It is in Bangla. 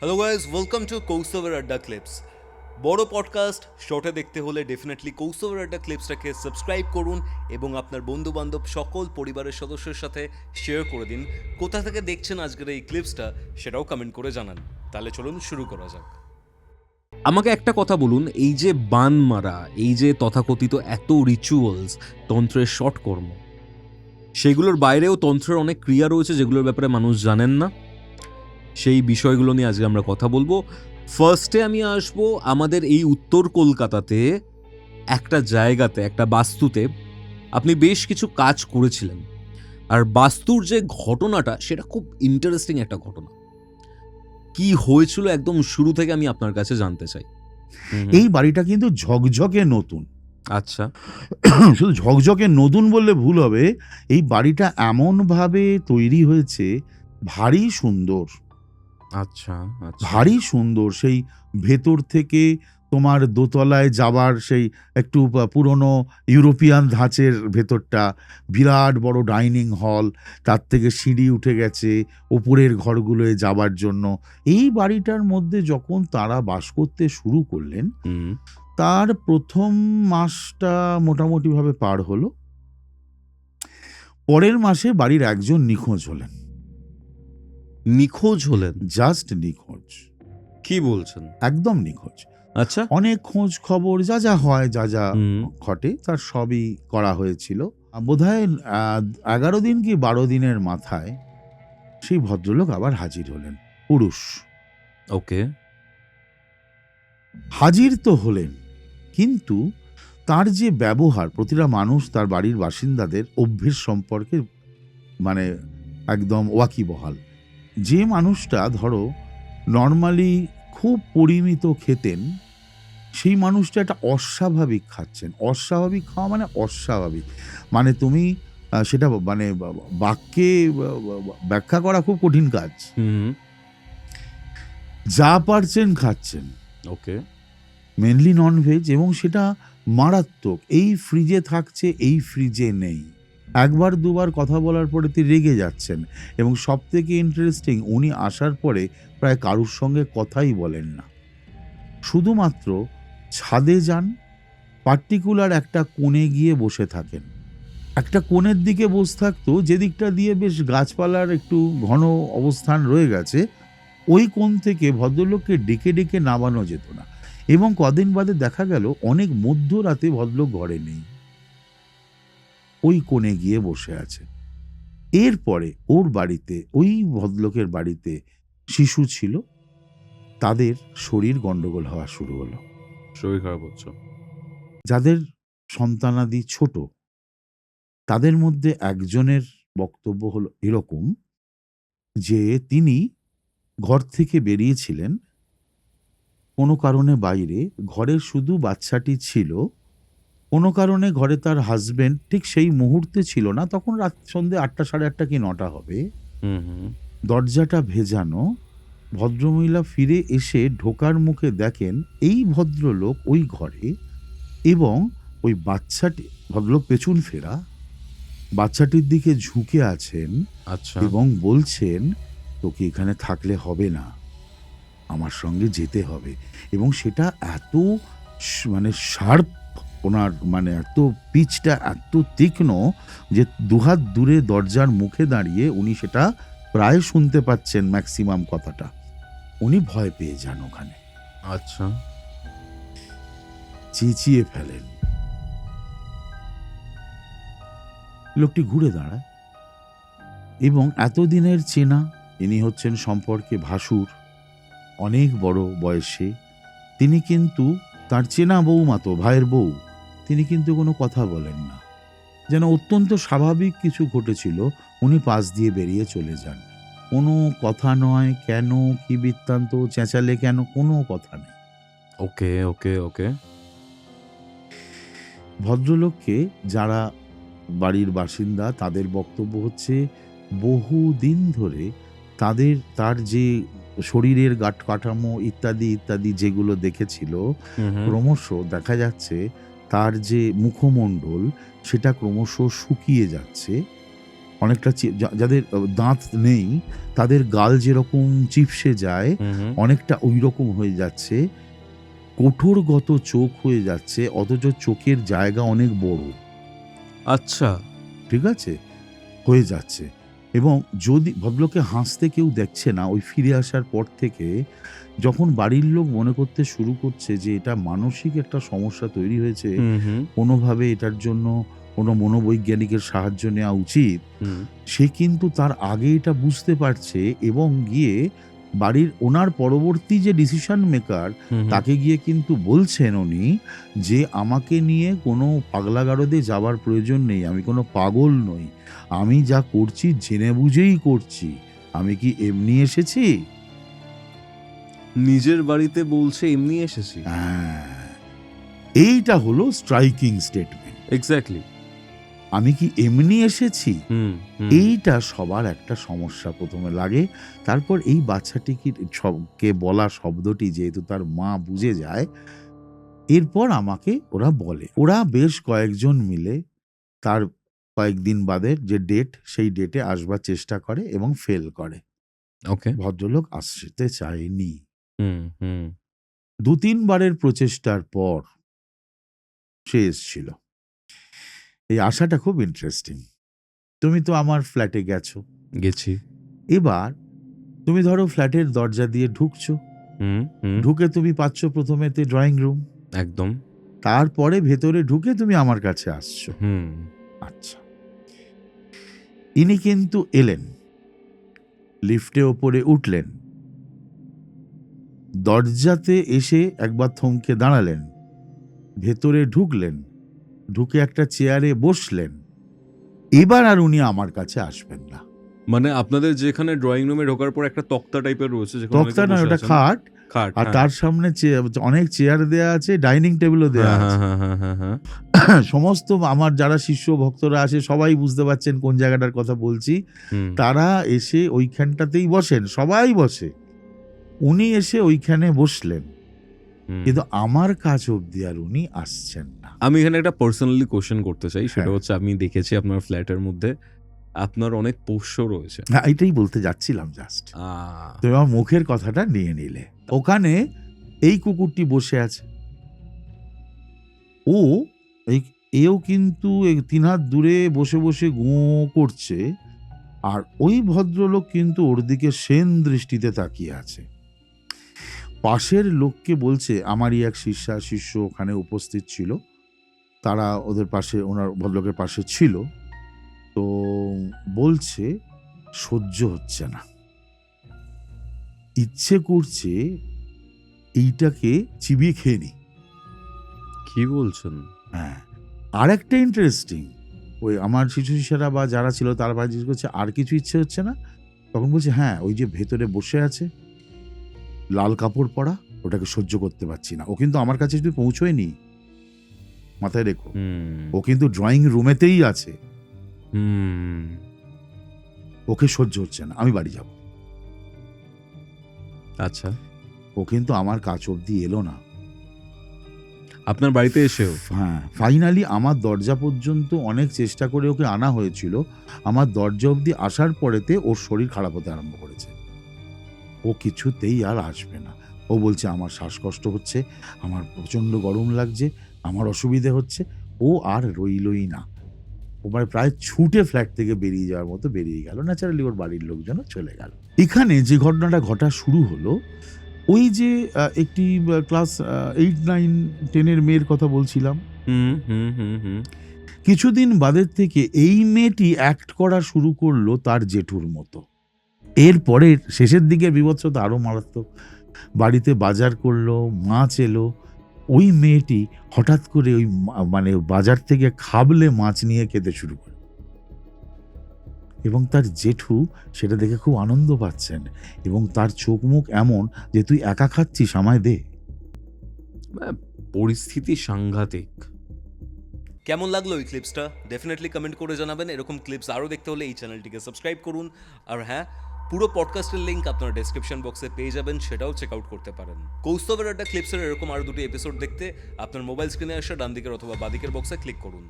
হ্যালো গাইজ ওয়েলকাম টু কৌস্তবের আড্ডা ক্লিপস বড় পডকাস্ট শর্টে দেখতে হলে ডেফিনেটলি কৌস্তবের আড্ডা ক্লিপসটাকে সাবস্ক্রাইব করুন এবং আপনার বন্ধু বান্ধব সকল পরিবারের সদস্যের সাথে শেয়ার করে দিন। কোথা থেকে দেখছেন আজকের এই ক্লিপসটা সেটাও কমেন্ট করে জানান। তাহলে চলুন শুরু করা যাক। আমাকে একটা কথা বলুন, এই যে বান মারা, এই যে তথাকথিত এত রিচুয়ালস তন্ত্রের শর্ট কর্ম সেগুলোর বাইরেও তন্ত্রের অনেক ক্রিয়া রয়েছে যেগুলোর ব্যাপারে মানুষ জানেন না? সেই বিষয়গুলো নিয়ে আজকে আমরা কথা বলব। ফার্স্টে আমি আসব আমাদের এই উত্তর কলকাতাতে একটা জায়গাতে একটা বাস্তুতে। আপনি বেশ কিছু কাজ করেছিলেন। আর বাস্তুর যে ঘটনাটা সেটা খুব ইন্টারেস্টিং একটা ঘটনা। কি হয়েছিল একদম শুরু থেকে আমি আপনার কাছে জানতে চাই। এই বাড়িটা কিন্তু ঝকঝকে নতুন। আচ্ছা। শুধু ঝকঝকে নতুন বললে ভুল হবে এই বাড়িটা এমনভাবে তৈরি হয়েছে ভারী সুন্দর। আচ্ছা আচ্ছা। ভারী সুন্দর সেই ভেতর থেকে তোমার দোতলায় যাবার সেই একটু পুরনো ইউরোপিয়ান ধাঁচের ভেতরটা বিরাট বড় ডাইনিং হল তার থেকে সিঁড়ি উঠে গেছে ওপরের ঘরগুলোয় যাবার জন্য। এই বাড়িটার মধ্যে যখন তারা বাস করতে শুরু করলেন তার প্রথম মাসটা মোটামুটিভাবে পার হলো। পরের মাসে বাড়ির একজন নিখোঁজ হলেন। নিখোঁজ হলেন। জাস্ট নিখোঁজ। কি বলছেন? একদম নিখোঁজ। আচ্ছা। অনেক খোঁজ খবর যা যা হয় যা যা ঘটে তার সবই করা হয়েছিল। বোধহয় এগারো দিন কি বারো দিনের মাথায় সেই ভদ্রলোক আবার হাজির হলেন পুরুষ। ওকে। হাজির তো হলেন কিন্তু তার যে ব্যবহার প্রতিটা মানুষ তার বাড়ির বাসিন্দাদের অভ্যেস সম্পর্কে মানে একদম ওয়াকিবহাল। যে মানুষটা ধরো নর্মালি খুব পরিমিত খেতেন সেই মানুষটা একটা অস্বাভাবিক খাচ্ছেন। অস্বাভাবিক খাওয়া মানে অস্বাভাবিক। মানে তুমি সেটা মানে বাক্যে ব্যাখ্যা করা খুব কঠিন কাজ। হুম। যা পারছেন খাচ্ছেন। ওকে। মেনলি ননভেজ এবং সেটা মারাত্মক। এই ফ্রিজে থাকছে এই ফ্রিজে নেই। একবার দুবার কথা বলার পরে তিনি রেগে যাচ্ছেন এবং সব থেকে ইন্টারেস্টিং উনি আসার পরে প্রায় কারুর সঙ্গে কথাই বলেন না। শুধুমাত্র ছাদে যান পার্টিকুলার একটা কোণে গিয়ে বসে থাকেন। একটা কোণের দিকে বসে থাকতো, যেদিকটা দিয়ে বেশ গাছপালার একটু ঘন অবস্থান রয়ে গেছে, ওই কোণ থেকে ভদ্রলোককে ডেকে ডেকে নামানো যেত না। এবং কদিন বাদে দেখা গেল, অনেক মধ্যরাতে ভদ্রলোক ঘরে নেই। ওই কোণে গিয়ে বসে আছে। এরপরে ওর বাড়িতে ওই ভদ্রলোকের বাড়িতে শিশু ছিল। তাদের শরীর গন্ডগোল হওয়া শুরু হলো। শরীর খারাপ হচ্ছে। যাদের সন্তানাদি ছোট তাদের মধ্যে একজনের বক্তব্য হলো এরকম যে তিনি ঘর থেকে বেরিয়েছিলেন। কোনো কারণে বাইরে ঘরে শুধু বাচ্চাটি ছিল। কোনো কারণে ঘরে তার হাজবেন্ড ঠিক সেই মুহূর্তে ছিল না তখন রাত সন্ধে আটটা সাড়ে আটটা কি নটা হবে? দরজাটা ভেজানো ভদ্রমহিলা ফিরে এসে ঢোকার মুখে দেখেন এই ভদ্রলোক ওই ঘরে এবং ওই বাচ্চাটি ভদ্রলোক পেছন ফেরা বাচ্চাটির দিকে ঝুঁকে আছেন আচ্ছা। এবং বলছেন তোকে এখানে থাকলে হবে না আমার সঙ্গে যেতে হবে। এবং সেটা এত মানে শার্প ওনার মানে এত পিচটা এত তীক্ষ্ণ যে দুহাত দূরে দরজার মুখে দাঁড়িয়ে উনি সেটা প্রায় শুনতে পাচ্ছেন ম্যাক্সিমাম কথাটা। উনি ভয় পেয়ে যান ওখানে। আচ্ছা। চেঁচিয়ে ফেলেন। লোকটি ঘুরে দাঁড়ায় এবং এতদিনের চেনা ইনি হচ্ছেন সম্পর্কে ভাসুর অনেক বড় বয়সে। তিনি কিন্তু তার চেনা বৌমা তো ভাইয়ের বউ। তিনি কিন্তু কোনো কথা বলেন না। যেন অত্যন্ত স্বাভাবিক কিছু ঘটেছিল উনি পাশ দিয়ে বেরিয়ে চলে যান। কোনো কথা নয় কেন কি বৃত্তান্ত চেঁচালে কেন কোনো কথা নেই। ওকে ওকে ওকে। ভদ্রলোককে যারা বাড়ির বাসিন্দা তাদের বক্তব্য হচ্ছে বহু দিন ধরে তাদের তার যে শরীরের গাঠ কাঠামো ইত্যাদি ইত্যাদি যেগুলো দেখেছিল ক্রমশ দেখা যাচ্ছে তার যে মুখমণ্ডল সেটা ক্রমশ শুকিয়ে যাচ্ছে। অনেকটা যাদের দাঁত নেই তাদের গাল যেরকম চিপসে যায় অনেকটা ওই রকম হয়ে যাচ্ছে। কঠোরগত চোখ হয়ে যাচ্ছে অথচ চোখের জায়গা অনেক বড়। আচ্ছা। ঠিক আছে? হয়ে যাচ্ছে। এবং যদি ভদ্রলোকে হাসতে কেউ দেখছে না ওই ফিরে আসার পর থেকে যখন বাড়ির লোক মনে করতে শুরু করছে যে এটা মানসিক একটা সমস্যা তৈরি হয়েছে কোনোভাবে এটার জন্য কোনো মনোবৈজ্ঞানিকের সাহায্য নেওয়া উচিত সে কিন্তু তার আগে এটা বুঝতে পারছে এবং গিয়ে বাড়ির ওনার পরবর্তী যে ডিসিশন মেকার। তাকে গিয়ে কিন্তু বলছেন উনি যে আমাকে নিয়ে কোনো পাগলাগারদে যাবার প্রয়োজন নেই আমি কোনো পাগল নই। আমি যা করছি জেনে বুঝেই করছি। আমি কি এমনি এসেছি? নিজের বাড়িতে বলছে এমনি এসেছি? হ্যাঁ। এইটা হলো স্ট্রাইকিং স্টেটমেন্ট এক্স্যাক্টলি আমি কি এমনি এসেছি। এইটা সবার একটা সমস্যা প্রথমে লাগে। তারপর এই বাচ্চাটিকে সবকে বলা শব্দটি যেহেতু তার মা বুঝে যায় এরপর আমাকে ওরা বলে। ওরা বেশ কয়েকজন মিলে তার কয়েকদিন বাদে যে ডেট সেই ডেটে আসবার চেষ্টা করে এবং ফেল করে। ওকে। ভদ্রলোক আসতে চায়নি। হুম হুম। দু তিনবারের প্রচেষ্টার পর সে এসছিল। এই আশাটা খুব ইন্টারেস্টিং তুমি তো আমার ফ্ল্যাটে গেছো। গেছি। এবার তুমি ধরো ফ্ল্যাটের দরজা দিয়ে ঢুকছো। ঢুকে তুমি পাচ্ছ প্রথমেতে ড্রয়িং রুম একদম। তারপরে ভেতরে ঢুকে তুমি আমার কাছে আসছো। হুম। আচ্ছা। ইনি কিন্তু এলেন। লিফটে ওপরে উঠলেন। দরজাতে এসে একবার থমকে দাঁড়ালেন। ভেতরে ঢুকলেন। ঢুকে একটা চেয়ারে বসলেন। এবার আর উনি আমার কাছে আসবেন না। মানে আপনাদের যেখানে ড্রয়িং রুমে ঢোকার পর একটা তক্তা টাইপের রয়েছে তক্তা না ওটা খাট। খাট আর হ্যাঁ। তার সামনে অনেক চেয়ার দেয়া আছে ডাইনিং টেবিলও দেয়া হ্যাঁ, আছে। হ্যাঁ, হ্যাঁ, হ্যাঁ, হ্যাঁ। সমস্ত আমার যারা শিষ্য ভক্তরা আসে সবাই বুঝতে পারছেন কোন জায়গাটার কথা বলছি। তারা এসে ওইখানটাতেই বসেন সবাই বসে। উনি এসে ওইখানে বসলেন। কিন্তু আমার কাজ অবধি আর উনি আসছেন না। আমি এখানে একটা পার্সোনালি কোশ্চেন করতে চাই সেটা হ্যাঁ। হচ্ছে আমি দেখেছি আপনার ফ্ল্যাটের মধ্যে আপনার অনেক পোষ্য রয়েছে। হ্যাঁ এটাই বলতে যাচ্ছিলাম জাস্ট তুমি আমার মুখের কথাটা নিয়ে নিলে। ওখানে এই কুকুরটি বসে আছে। ও এই এও কিন্তু তিন হাত দূরে বসে বসে গো করছে আর ওই ভদ্রলোক কিন্তু ওর দিকে সেন দৃষ্টিতে তাকিয়ে আছে। পাশের লোককে বলছে আমারই এক শিষ্যা শিষ্য ওখানে উপস্থিত ছিল। তারা ওদের পাশে ওনার ভদ্রলোকের পাশে ছিল। তো বলছে সহ্য হচ্ছে না। ইচ্ছে করছে এইটাকে চিবিয়ে খেয়ে নি কি বলছেন? হ্যাঁ। আর একটা ইন্টারেস্টিং ওই আমার শিশু শিষ্যরা বা যারা ছিল তারা ভাই জিজ্ঞেস করছে আর কিছু ইচ্ছে হচ্ছে না? তখন বলছে হ্যাঁ ওই যে ভেতরে বসে আছে। লাল কাপড় পরা ওটাকে সহ্য করতে পারছি না। ও কিন্তু আমার কাছে যদি পৌঁছয়নি মাথায় রেখো ও কিন্তু ড্রয়িং রুমেতেই আছে। ওকে সহ্য হচ্ছে না আমি বাড়ি যাব। আচ্ছা। ও কিন্তু আমার কাছ অবধি এলো না। আপনার বাড়িতে এসেও? হ্যাঁ ফাইনালি আমার দরজা পর্যন্ত অনেক চেষ্টা করে ওকে আনা হয়েছিল। আমার দরজা অবধি আসার পরেতে ওর শরীর খারাপ হতে আরম্ভ করেছে। ও কিছুতেই আর আসবে না। ও বলছে আমার শ্বাসকষ্ট হচ্ছে আমার প্রচণ্ড গরম লাগছে আমার অসুবিধে হচ্ছে ও আর রইলই না। ও মানে প্রায় ছুটে ফ্ল্যাট থেকে বেরিয়ে যাওয়ার মতো বেরিয়ে গেল। ন্যাচারালি ওর বাড়ির লোকজনও চলে গেল। এখানে যে ঘটনাটা ঘটা শুরু হলো ওই যে একটি ক্লাস এইট নাইন টেনের মেয়ের কথা বলছিলাম। হুম হুম হুম হুম। কিছুদিন বাদের থেকে এই মেয়েটি অ্যাক্ট করা শুরু করল তার জেঠুর মতো। এরপরে শেষের দিকে বিভৎসতা আরও মারাত্মক বাড়িতে বাজার করল মাছ এলো। ওই মেয়েটি হঠাৎ করে ওই মা- মানে বাজার থেকে খাবলে মাছ নিয়ে খেতে শুরু করে। এবং তার জেঠু সেটা দেখে খুব আনন্দ পাচ্ছেন এবং তার চোখ মুখ এমন যে তুই একা খাচ্ছিস আমায় দে। পরিস্থিতি সাংঘাতিক। কেমন লাগল এই ক্লিপসটা ডেফিনেটলি কমেন্ট করে জানাবেন। এরকম ক্লিপস আরও দেখতে হলে এই চ্যানেলটিকে সাবস্ক্রাইব করুন। আর হ্যাঁ পুরো পডকাস্টের লিঙ্ক আপনারা ডেসক্রিপশন বক্সে পেয়ে যাবেন, সেটাও চেক আউট করতে পারেন। কৌস্তবের একটা ক্লিপসের এরকম আরও দুটি এপিসোড দেখতে আপনার মোবাইল স্ক্রিনে আসা ডান দিকের অথবা বাদিকের বক্সে ক্লিক করুন।